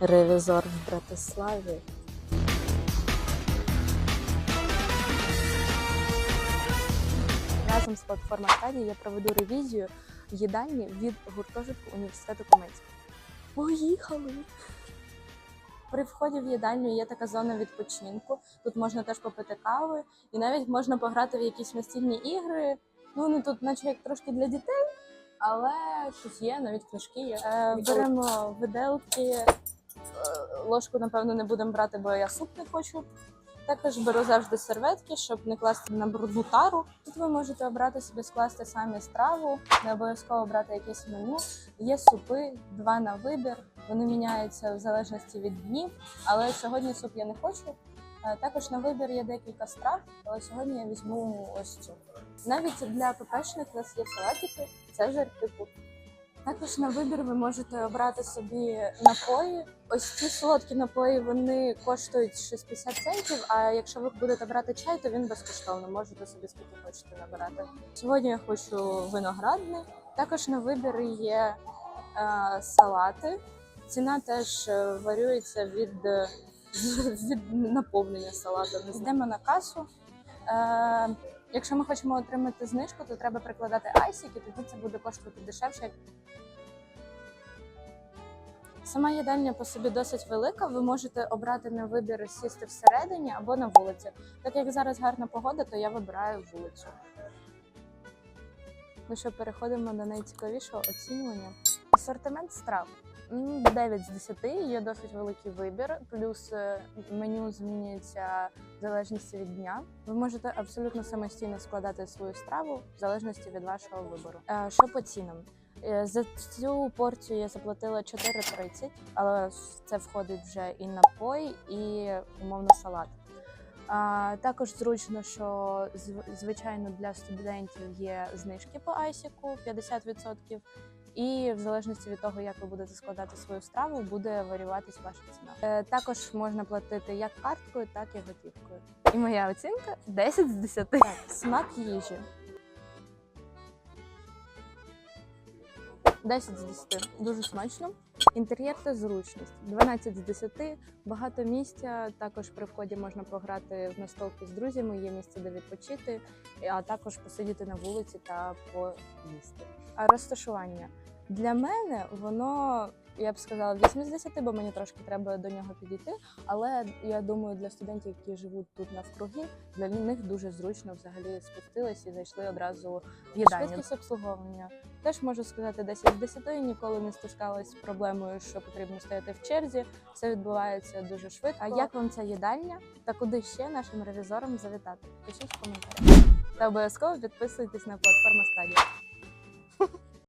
Ревізор в Братиславі. Разом з платформа стадії я проведу ревізію їдальні від гуртожитку університету Каменського. Поїхали! При вході в їдальню є така зона відпочинку. Тут можна теж попити кави, і навіть можна пограти в якісь настільні ігри. Ну, вони тут, наче як трошки для дітей, але щось є, навіть книжки. Е, беремо виделки. Ложку, напевно, не будемо брати, бо я суп не хочу. Також беру завжди серветки, щоб не класти на брудну тару. Тут ви можете обрати собі скласти самі страву, не обов'язково брати якесь меню. Є супи, два на вибір. Вони міняються в залежності від днів, але сьогодні суп я не хочу. Е, Також на вибір є декілька страв, але сьогодні я візьму ось цю. Навіть для ППшних у нас є салатики, цезар типу. Також на вибір ви можете обрати собі напої. Ось ці солодкі напої вони коштують щось 50 центів. А якщо ви будете брати чай, то він безкоштовно. Можете собі скільки хочете набирати. Сьогодні я хочу виноградний. Також на вибір є е, салати. Ціна теж е, варюється від, від наповнення салату. Йдемо на касу. Е, якщо ми хочемо отримати знижку, то треба прикладати айсік, і тоді це буде коштувати дешевше. Сама їдальня по собі досить велика. Ви можете обрати на вибір сісти всередині або на вулиці. Так як зараз гарна погода, то я вибираю вулицю. Ну що, переходимо до найцікавішого оцінювання. Асортимент страв. М, 9 з 10, є досить великий вибір, плюс е, меню змінюється в залежності від дня. Ви можете абсолютно самостійно складати свою страву в залежності від вашого вибору. Е, Що по цінам? Е, За цю порцію я заплатила 4,30, але це входить вже і напой, і умовно салат. А, також зручно, що звичайно для студентів є знижки по айсіку 50%. І в залежності від того, як ви будете складати свою страву, буде варіюватись ваша ціна. Е, також можна платити як карткою, так і готівкою. І моя оцінка 10 з 10. Так, смак їжі. 10 з 10. Дуже смачно. Інтер'єр та зручність. 12 з 10. Багато місця. Також при вході можна пограти в настолки з друзями, є місце, де відпочити, а також посидіти на вулиці та поїсти. А розташування для мене воно. Я б сказала 8 з 10, бо мені трошки треба до нього підійти. Але я думаю, для студентів, які живуть тут навкруги, для них дуже зручно взагалі спустились і зайшли одразу в їдальню. Швидкість обслуговування. Теж можу сказати 10 з 10, ніколи не стискалась з проблемою, що потрібно стояти в черзі. Все відбувається дуже швидко. А як вам ця їдальня? Та куди ще нашим ревізорам завітати? Пишіть в коментарях. Та обов'язково підписуйтесь на платформу Стадія.